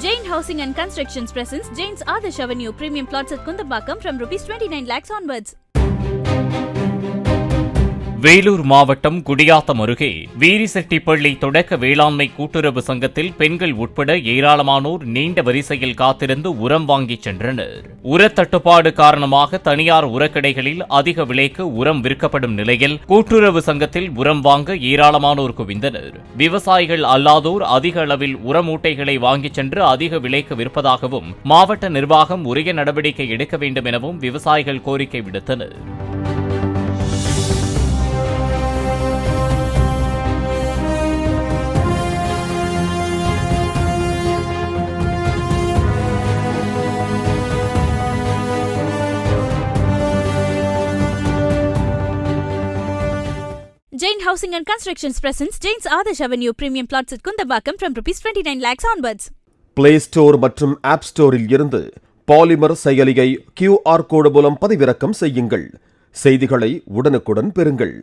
Jain Housing and Constructions presents Jain's Adarsh Avenue premium plots at Kundambakam from Rs 29 lakhs onwards. Vellore மாவட்டம் குடியாத்தம் அருகே வீரிசெட்டிப்பள்ளி தொடக்க வேளாண்மை கூட்டுறவு சங்கத்தில் பெண்கள் உட்பட ஏராளமானோர் நீண்ட வரிசையில் காத்திருந்து உரம் வாங்கிச் சென்றனர் உரத்தட்டுப்பாடு காரணமாக தனியார் உரக்கடைகளில் அதிக விலைக்கு உரம் விற்கப்படும் நிலையில் கூட்டுறவு சங்கத்தில் உரம் வாங்க ஏராளமானோர் குவிந்தனர் விவசாயிகள் அல்லாதோர் அதிக அளவில் உர மூட்டைகளை வாங்கிச் சென்று அதிக விலைக்கு விற்பதாகவும் மாவட்ட நிர்வாகம் உரிய நடவடிக்கை எடுக்க வேண்டும் எனவும் விவசாயிகள் கோரிக்கை விடுத்தனர் Jain housing and constructions presents Jain's Adarsh avenue premium flats at Kundapakkam from rupees twenty nine lakhs ஆன்பர்ட்ஸ் play store மற்றும் ஆப் ஸ்டோரில் இருந்து பாலிமர் செயலியை கியூஆர் கோடு மூலம் பதிவிறக்கம் செய்யுங்கள் செய்திகளை உடனுக்குடன் பெறுங்கள்